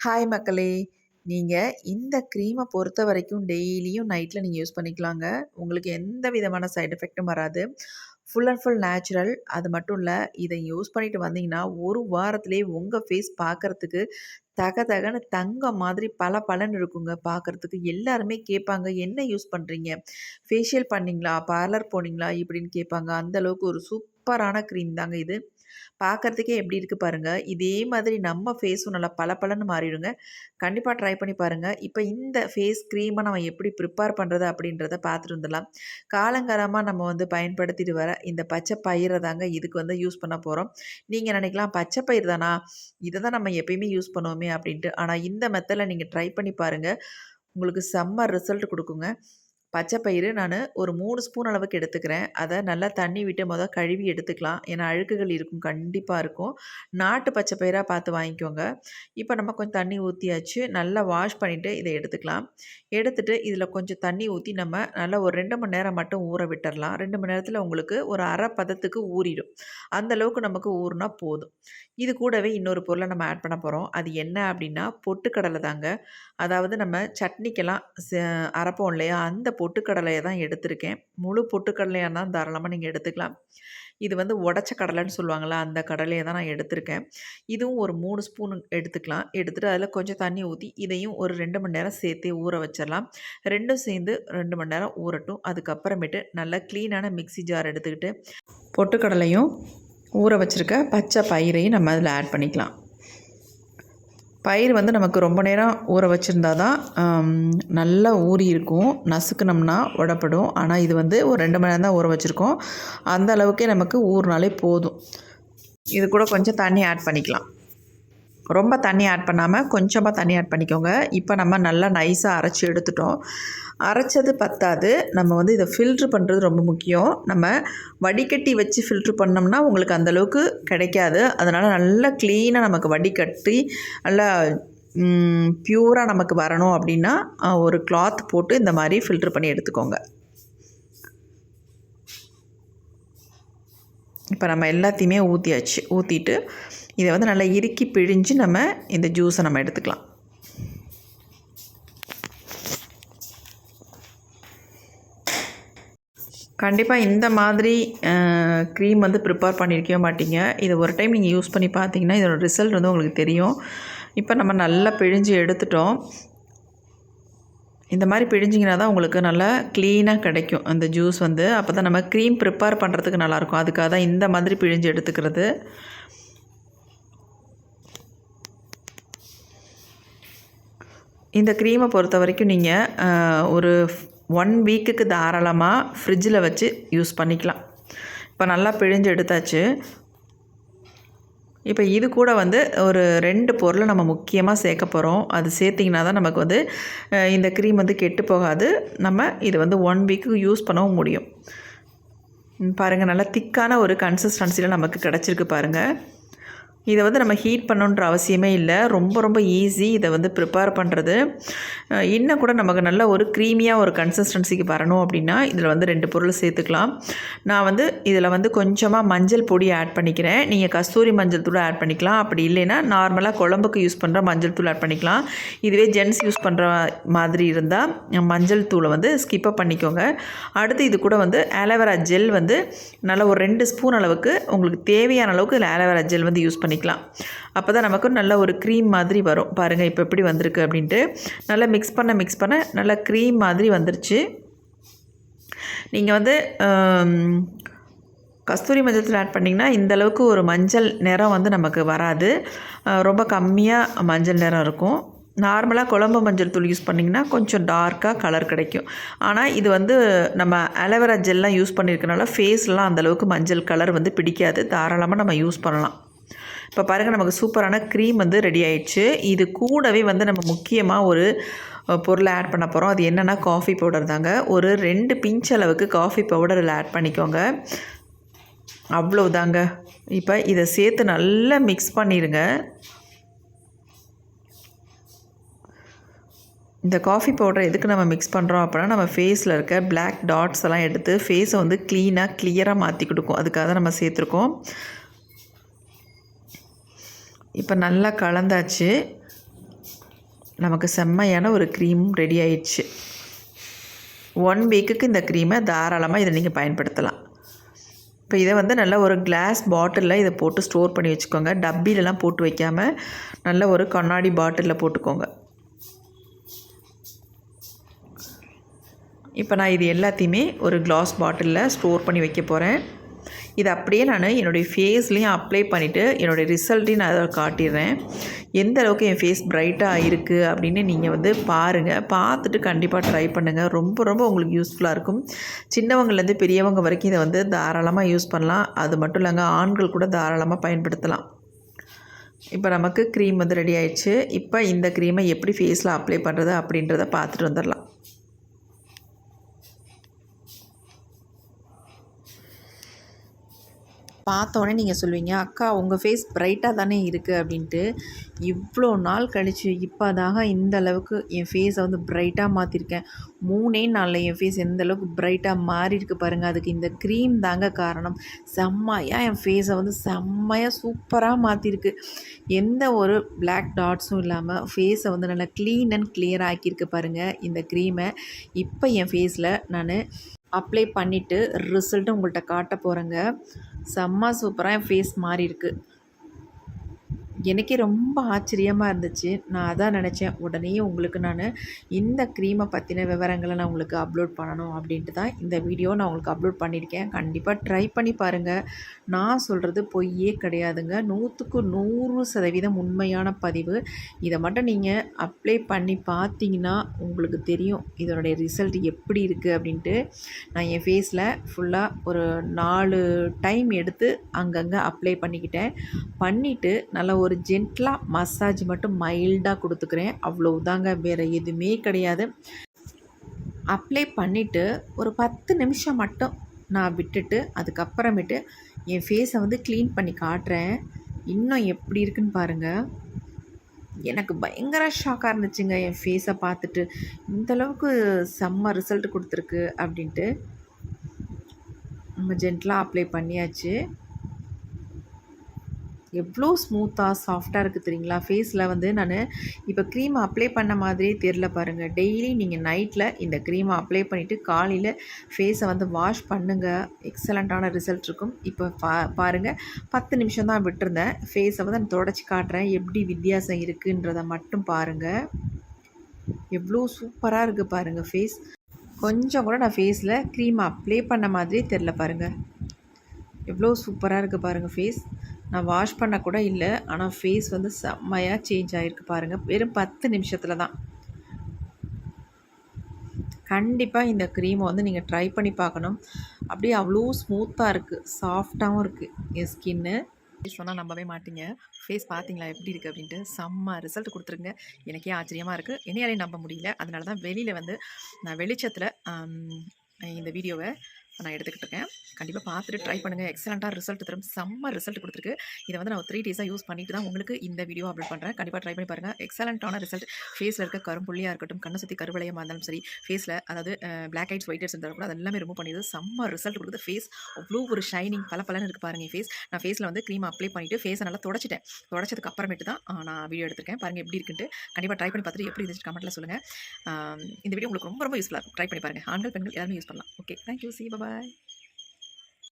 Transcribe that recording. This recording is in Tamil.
ஹாய் மக்களே! நீங்கள் இந்த க்ரீமை பொறுத்த வரைக்கும் டெய்லியும் நைட்டில் நீங்கள் யூஸ் பண்ணிக்கலாங்க. உங்களுக்கு எந்த விதமான சைட் எஃபெக்ட்டும் வராது. Full and full natural. அது மட்டும் இல்லை இதை யூஸ் பண்ணிட்டு வந்தீங்கன்னா, ஒரு வாரத்திலே உங்கள் ஃபேஸ் பார்க்கறதுக்கு தக தகன்னு தங்க மாதிரி பலன் இருக்குங்க பார்க்கறதுக்கு. எல்லாருமே கேட்பாங்க, "என்ன யூஸ் பண்ணுறீங்க ஃபேஷியல் பண்ணீங்களா? பார்லர் போனீங்களா?" இப்படின்னு கேட்பாங்க. அந்த அளவுக்கு ஒரு சூப்பரான க்ரீம் தாங்க இது. பார்க்கறதுக்கே எப்படி இருக்கு பாருங்கள் இதே மாதிரி நம்ம ஃபேஸும் நல்லா பளபளன்னு மாறிடுங்க. கண்டிப்பாக ட்ரை பண்ணி பாருங்கள் இப்போ இந்த ஃபேஸ் க்ரீமை நம்ம எப்படி ப்ரிப்பேர் பண்ணுறது அப்படின்றத பார்த்துட்டு வந்துடலாம். காலங்காலமாக நம்ம வந்து பயன்படுத்திட்டு வர இந்த பச்சை பயிரை தாங்க இதுக்கு வந்து யூஸ் பண்ண போகிறோம் நீங்கள் நினைக்கலாம், "பச்சை பயிர் தானா? இதை தான் நம்ம எப்பயுமே யூஸ் பண்ணுவோமே" அப்படின்ட்டு. ஆனால் இந்த மெத்தடில் நீங்கள் ட்ரை பண்ணி பாருங்கள் உங்களுக்கு செம்ம ரிசல்ட் கொடுக்குங்க பச்சை பயிறு நான் ஒரு மூணு ஸ்பூன் அளவுக்கு எடுத்துக்கிறேன். அதை நல்லா தண்ணி விட்டு மொதல் கழுவி எடுத்துக்கலாம். ஏன்னா அழுக்குகள் இருக்கும். கண்டிப்பாக இருக்கும். நாட்டு பச்சை பயிராக பார்த்து வாங்கிக்கோங்க. இப்போ நம்ம கொஞ்சம் தண்ணி ஊற்றியாச்சு நல்லா வாஷ் பண்ணிவிட்டு இதை எடுத்துக்கலாம். எடுத்துகிட்டு இதில் கொஞ்சம் தண்ணி ஊற்றி நம்ம நல்லா ஒரு ரெண்டு மணி நேரம் மட்டும் ஊற விட்டுறலாம். ரெண்டு மணி நேரத்தில் உங்களுக்கு ஒரு அரை பதத்துக்கு ஊறிடும். அந்த அளவுக்கு நமக்கு ஊறினா போதும். இது கூடவே இன்னொரு பொருளை நம்ம ஆட் பண்ண போகிறோம் அது என்ன அப்படின்னா, பொட்டுக்கடலை தாங்க. அதாவது நம்ம சட்னிக்கெல்லாம் அரைப்போம் இல்லையா? அந்த பொட்டுக்கடலையை தான் எடுத்திருக்கேன். முழு பொட்டுக்கடலையாக தான் தாராளமாக நீங்கள் எடுத்துக்கலாம். இது வந்து உடச்ச கடலைன்னு சொல்லுவாங்களா அந்த கடலையை தான் நான் எடுத்திருக்கேன். இதுவும் ஒரு மூணு ஸ்பூன் எடுத்துக்கலாம். எடுத்துகிட்டு அதில் கொஞ்சம் தண்ணி ஊற்றி இதையும் ஒரு ரெண்டு மணி நேரம் சேர்த்தே ஊற வச்சிடலாம் ரெண்டும் சேர்ந்து ரெண்டு மணி நேரம் ஊறட்டும். அதுக்கப்புறமேட்டு நல்லா க்ளீனான மிக்ஸி ஜார் எடுத்துக்கிட்டு, பொட்டுக்கடலையும், ஊற வச்சிருக்க பச்சை பயிரையும் நம்ம அதில் ஆட் பண்ணிக்கலாம். பயிர் வந்து நமக்கு ரொம்ப நேரம் ஊற வச்சுருந்தா தான் நல்லா ஊறி இருக்கும். நசுக்குனோம்னா உடப்படும். ஆனால் இது வந்து ஒரு ரெண்டு மணி நேரம் தான் ஊற வச்சுருக்கோம் அந்த அளவுக்கே நமக்கு ஊறுனாலே போதும். இது கூட கொஞ்சம் தண்ணி ஆட் பண்ணிக்கலாம். ரொம்ப தண்ணி ஆட் பண்ணாமல் கொஞ்சமாக தண்ணி ஆட் பண்ணிக்கோங்க. இப்போ நம்ம நல்லா நைஸாக அரைச்சி எடுத்துட்டோம். அரைச்சது பத்தாது. நம்ம வந்து இதை ஃபில்ட்ரு பண்ணுறது ரொம்ப முக்கியம். நம்ம வடிகட்டி வச்சு ஃபில்ட்ரு பண்ணோம்னா, உங்களுக்கு அந்தளவுக்கு கிடைக்காது. அதனால் நல்லா க்ளீனாக நமக்கு வடிகட்டி, நல்லா ப்யூராக நமக்கு வரணும் அப்படின்னா, ஒரு கிளாத் போட்டு இந்த மாதிரி ஃபில்ட்ரு பண்ணி எடுத்துக்கோங்க. இப்போ நம்ம எல்லாத்தையுமே ஊற்றியாச்சு ஊற்றிட்டு இதை வந்து நல்லா இறுக்கி பிழிஞ்சு நம்ம இந்த ஜூஸை நம்ம எடுத்துக்கலாம். கண்டிப்பாக இந்த மாதிரி க்ரீம் வந்து ப்ரிப்பேர் பண்ணியிருக்கவே மாட்டீங்க. இதை ஒரு டைம் நீங்கள் யூஸ் பண்ணி பார்த்தீங்கன்னா, இதோட ரிசல்ட் வந்து உங்களுக்கு தெரியும். இப்போ நம்ம நல்லா பிழிஞ்சு எடுத்துட்டோம். இந்த மாதிரி பிழிஞ்சிங்கன்னா தான் உங்களுக்கு நல்லா க்ளீனாக கிடைக்கும். அந்த ஜூஸ் வந்து. அப்போ தான் நம்ம க்ரீம் ப்ரிப்பேர் பண்ணுறதுக்கு நல்லாயிருக்கும். அதுக்காக தான் இந்த மாதிரி பிழிஞ்சு எடுத்துக்கிறது. இந்த க்ரீமை பொறுத்த வரைக்கும் நீங்கள் ஒரு ஒன் வீக்குக்கு தாராளமாக ஃப்ரிட்ஜில் வச்சு யூஸ் பண்ணிக்கலாம். இப்போ நல்லா பிழிஞ்சு எடுத்தாச்சு. இப்போ இது கூட வந்து ஒரு ரெண்டு பொருளை நம்ம முக்கியமாக சேர்க்க போகிறோம் அது சேர்த்திங்கன்னா தான் நமக்கு வந்து இந்த க்ரீம் வந்து கெட்டு போகாது. நம்ம இது வந்து ஒன் வீக்கு யூஸ் பண்ணவும் முடியும். பாருங்கள் நல்லா திக்கான ஒரு கன்சிஸ்டன்சியில் நமக்கு கிடச்சிருக்கு பாருங்கள் இதை வந்து நம்ம ஹீட் பண்ணணுன்ற அவசியமே இல்லை ரொம்ப ரொம்ப ஈஸி இதை வந்து ப்ரிப்பேர் பண்ணுறது இன்னும் கூட நமக்கு நல்ல ஒரு க்ரீமியாக ஒரு கன்சிஸ்டன்சிக்கு வரணும் அப்படின்னா, இதில் வந்து ரெண்டு பொருள் சேர்த்துக்கலாம். நான் வந்து இதில் வந்து கொஞ்சமாக மஞ்சள் பொடி ஆட் பண்ணிக்கிறேன். நீங்கள் கஸ்தூரி மஞ்சள் தூள் ஆட் பண்ணிக்கலாம். அப்படி இல்லைன்னா, நார்மலாக குழம்புக்கு யூஸ் பண்ணுற மஞ்சள் தூள் ஆட் பண்ணிக்கலாம். இதுவே ஜென்ட்ஸ் யூஸ் பண்ணுற மாதிரி இருந்தால் மஞ்சள் தூளை வந்து ஸ்கிப்பை பண்ணிக்கோங்க. அடுத்து இது கூட வந்து ஆலோவேரா ஜெல் வந்து நல்லா ஒரு ரெண்டு ஸ்பூன் அளவுக்கு உங்களுக்கு தேவையான அளவுக்கு இதில் ஆலோவேரா ஜெல் வந்து யூஸ் பண்ணிக்கலாம். அப்போ தான் நமக்கு நல்ல ஒரு க்ரீம் மாதிரி வரும். பாருங்கள் இப்போ எப்படி வந்திருக்கு அப்படின்ட்டு. நல்லா மிக்ஸ் பண்ண மிக்ஸ் பண்ண நல்லா க்ரீம் மாதிரி வந்துருச்சு. நீங்கள் வந்து கஸ்தூரி மஞ்சள் தூள் ஆட் பண்ணிங்கன்னா இந்த அளவுக்கு ஒரு மஞ்சள் நிறம் வந்து நமக்கு வராது. ரொம்ப கம்மியாக மஞ்சள் நிறம் இருக்கும். நார்மலாக குழம்பு மஞ்சள் தூள் யூஸ் பண்ணிங்கன்னா கொஞ்சம் டார்க்காக கலர் கிடைக்கும். ஆனால் இது வந்து நம்ம அலோவேரா ஜெல்லாம் யூஸ் பண்ணியிருக்கனால, ஃபேஸ்லாம் அந்தளவுக்கு மஞ்சள் கலர் வந்து பிடிக்காது. தாராளமாக நம்ம யூஸ் பண்ணலாம். இப்போ பாருங்க நமக்கு சூப்பரான க்ரீம் வந்து ரெடி ஆயிடுச்சு. இது கூடவே வந்து நம்ம முக்கியமாக ஒரு பொருளை ஆட் பண்ண போகிறோம் அது என்னன்னா, காஃபி பவுடர் தாங்க. ஒரு ரெண்டு பிஞ்ச் அளவுக்கு காஃபி பவுடர் ஆட் பண்ணிக்கோங்க. அவ்வளோதாங்க இப்போ இதை சேர்த்து நல்லா மிக்ஸ் பண்ணிடுங்க இந்த காஃபி பவுடரை எதுக்கு நம்ம மிக்ஸ் பண்ணுறோம் அப்படின்னா, நம்ம ஃபேஸில் இருக்க பிளாக் டாட்ஸ் எல்லாம் எடுத்து ஃபேஸை வந்து க்ளீனாக க்ளியராக மாற்றி கொடுக்கும் அதுக்காக தான் நம்ம சேர்த்துருக்கோம். இப்போ நல்லா கலந்தாச்சு. நமக்கு செம்மையான ஒரு க்ரீம் ரெடி ஆயிடுச்சு. ஒன் வீக்குக்கு இந்த க்ரீமை தாராளமாக இதை நீங்கள் பயன்படுத்தலாம். இப்போ இதை வந்து நல்ல ஒரு கிளாஸ் பாட்டிலில் இதை போட்டு ஸ்டோர் பண்ணி வச்சுக்கோங்க. டப்பிலெலாம் போட்டு வைக்காமல் நல்ல ஒரு கண்ணாடி பாட்டிலில் போட்டுக்கோங்க. இப்போ நான் இது எல்லாத்தையுமே ஒரு கிளாஸ் பாட்டிலில் ஸ்டோர் பண்ணி வைக்க போகிறேன் இது அப்படியே நான் என்னுடைய ஃபேஸ்லேயும் அப்ளை பண்ணிவிட்டு என்னுடைய ரிசல்ட்டையும் நான் அதை காட்டிடுறேன். எந்த அளவுக்கு என் ஃபேஸ் பிரைட்டாக இருக்குது அப்படின்னு நீங்கள் வந்து பாருங்கள் பார்த்துட்டு கண்டிப்பாக ட்ரை பண்ணுங்கள் ரொம்ப ரொம்ப உங்களுக்கு யூஸ்ஃபுல்லாக இருக்கும். சின்னவங்கலேருந்து பெரியவங்க வரைக்கும் இதை வந்து தாராளமாக யூஸ் பண்ணலாம். அது மட்டும் இல்லைங்க ஆண்கள் கூட தாராளமாக பயன்படுத்தலாம். இப்போ நமக்கு க்ரீம் வந்து ரெடி ஆயிடுச்சு. இப்போ இந்த க்ரீமை எப்படி ஃபேஸில் அப்ளை பண்ணுறது அப்படின்றத பார்த்துட்டு வந்துடலாம். பார்த்தோன்னே நீங்கள் சொல்லுவீங்க அக்கா உங்கள் ஃபேஸ் ப்ரைட்டாக தானே இருக்குது அப்படின்ட்டு. இவ்வளோ நாள் கழித்து இப்போ தாங்க இந்த அளவுக்கு என் ஃபேஸை வந்து ப்ரைட்டாக மாற்றிருக்கேன் மூணே நாளில் என் ஃபேஸ் எந்த அளவுக்கு பிரைட்டாக பாருங்கள் அதுக்கு இந்த க்ரீம் தாங்க காரணம். செம்மையாக என் ஃபேஸை வந்து செம்மையாக சூப்பராக மாற்றிருக்கு எந்த ஒரு பிளாக் டாட்ஸும் இல்லாமல் ஃபேஸை வந்து நல்லா க்ளீன் அண்ட் கிளியர் ஆக்கியிருக்கு பாருங்கள் இந்த க்ரீமை இப்போ என் ஃபேஸில் நான் அப்ளை பண்ணிவிட்டு ரிசல்ட்டு உங்கள்கிட்ட காட்ட போகிறேங்க செம்ம சூப்பராக என் ஃபேஸ் மாறி இருக்குது எனக்கே ரொம்ப ஆச்சரியமாக இருந்துச்சு. நான் அதான் நினச்சேன் உடனே உங்களுக்கு நான் இந்த க்ரீமை பற்றின விவரங்களை நான் உங்களுக்கு அப்லோட் பண்ணணும் அப்படின்ட்டு தான் இந்த வீடியோ நான் உங்களுக்கு அப்லோட் பண்ணியிருக்கேன். கண்டிப்பாக ட்ரை பண்ணி பாருங்கள் நான் சொல்கிறது பொய்யே கிடையாதுங்க. நூற்றுக்கு நூறு சதவீதம் உண்மையான பதிவு. இதை மட்டும் நீங்கள் அப்ளை பண்ணி பார்த்தீங்கன்னா உங்களுக்கு தெரியும் இதனுடைய ரிசல்ட் எப்படி இருக்குது அப்படின்ட்டு. நான் என் ஃபேஸில் ஃபுல்லாக ஒரு நாலு டைம் எடுத்து அங்கங்கே அப்ளை பண்ணிக்கிட்டேன். பண்ணிவிட்டு நல்ல ஒரு ஜென்ட்லாக மசாஜ் மட்டும் மைல்டாக கொடுத்துக்கிறேன். அவ்வளோதாங்க வேறு எதுவுமே கிடையாது. அப்ளை பண்ணிவிட்டு ஒரு பத்து நிமிஷம் மட்டும் நான் விட்டுட்டு அதுக்கப்புறமேட்டு என் ஃபேஸை வந்து க்ளீன் பண்ணி காட்டுறேன். இன்னும் எப்படி இருக்குன்னு பாருங்கள் எனக்கு பயங்கர ஷாக்காக இருந்துச்சுங்க என் ஃபேஸை பார்த்துட்டு. இந்தளவுக்கு செம்ம ரிசல்ட் கொடுத்துருக்கு அப்படின்ட்டு. நம்ம ஜென்ட்லாக அப்ளை பண்ணியாச்சு. எவ்வளோ ஸ்மூத்தாக சாஃப்டாக இருக்குது தெரியுங்களா? ஃபேஸில் வந்து நான் இப்போ க்ரீம் அப்ளை பண்ண மாதிரியே தெரில பாருங்கள் டெய்லி நீங்கள் நைட்டில் இந்த க்ரீமை அப்ளை பண்ணிவிட்டு காலையில் ஃபேஸை வந்து வாஷ் பண்ணுங்கள் எக்ஸலண்ட்டான ரிசல்ட் இருக்கும். இப்போ பா பாருங்கள் பத்து நிமிஷம் தான் விட்டுருந்தேன். ஃபேஸை வந்து நான் தொடச்சி காட்டுறேன். எப்படி வித்தியாசம் இருக்குன்றதை மட்டும் பாருங்கள் எவ்வளோ சூப்பராக இருக்குது பாருங்கள் ஃபேஸ் கொஞ்சம் கூட நான் ஃபேஸில் க்ரீம் அப்ளை பண்ண மாதிரியே தெரில பாருங்கள் எவ்வளோ சூப்பராக இருக்குது பாருங்கள் ஃபேஸ் நான் வாஷ் பண்ண கூட இல்லை ஆனால் ஃபேஸ் வந்து செம்மையாக சேஞ்ச் ஆகிருக்கு பாருங்கள் வெறும் பத்து நிமிஷத்தில் தான். கண்டிப்பாக இந்த க்ரீமை வந்து நீங்கள் ட்ரை பண்ணி பார்க்கணும். அப்படியே அவ்வளோ ஸ்மூத்தாக இருக்குது சாஃப்டாகவும் இருக்குது என் ஸ்கின்னு சொன்னால் நம்பவே மாட்டீங்க. ஃபேஸ் பார்த்தீங்களா எப்படி இருக்குது அப்படின்ட்டு செம்ம ரிசல்ட் கொடுத்துருங்க. எனக்கே ஆச்சரியமாக இருக்குது என்னையாலையும் நம்ப முடியல. அதனால தான் வெளியில் வந்து நான் வெளிச்சத்தில் இந்த வீடியோவை நான் எடுத்துக்கிட்டு இருக்கேன். கண்டிப்பாக பார்த்துட்டு ட்ரை பண்ணுங்கள் எக்ஸலண்ட்டாக ரிசல்ட் தரும். செம்ம ரிசல்ட் கொடுத்துருக்கு. இதை வந்து நான் த்ரீ டேஸாக யூஸ் பண்ணிட்டு தான் உங்களுக்கு இந்த வீடியோ அப்லோட் பண்ணுறேன் கண்டிப்பாக ட்ரை பண்ணி பாருங்கள் எக்ஸலண்ட்டான ரிசல்ட் ஃபேஸில் இருக்க கரும்புள்ளியாக இருக்கட்டும் கண்ணை சுற்றி கருவளையமாக இருந்தாலும் சரி ஃபேஸில் அதாவது பிளாக் ஹைட்ஸ் ஒயிட் ஹெட்ஸ் இருந்தாலும் கூட அதெல்லாமே ரிமூவ் பண்ணிடுது. செம்ம ரிசல்ட் கொடுத்து ஃபேஸ் அவ்வளோ ஒரு ஷைனிங் பல பலன்னு இருக்குது பாருங்கள் ஃபேஸ் நான் ஃபேஸில் வந்து க்ரீம் அப்ளை பண்ணிவிட்டு ஃபேஸை நல்லா தொடச்சிட்டேன். தொடச்சதுக்கு அப்புறமேட்டு தான் நான் வீடியோ எடுத்திருக்கேன். பாருங்கள் எப்படி இருக்குன்ட்டு. கண்டிப்பாக ட்ரை பண்ணி பார்த்துட்டு எப்படி இருந்துச்சு கமெண்ட்டில் சொல்லுங்கள் இந்த வீடியோ உங்களுக்கு ரொம்ப ரொம்ப யூஸ்ஃபுல்லாக ட்ரை பண்ணி பாருங்கள் ஆண்கள் பெண்கள் எல்லாருமே யூஸ் பண்ணலாம். Okay thank you C 拜。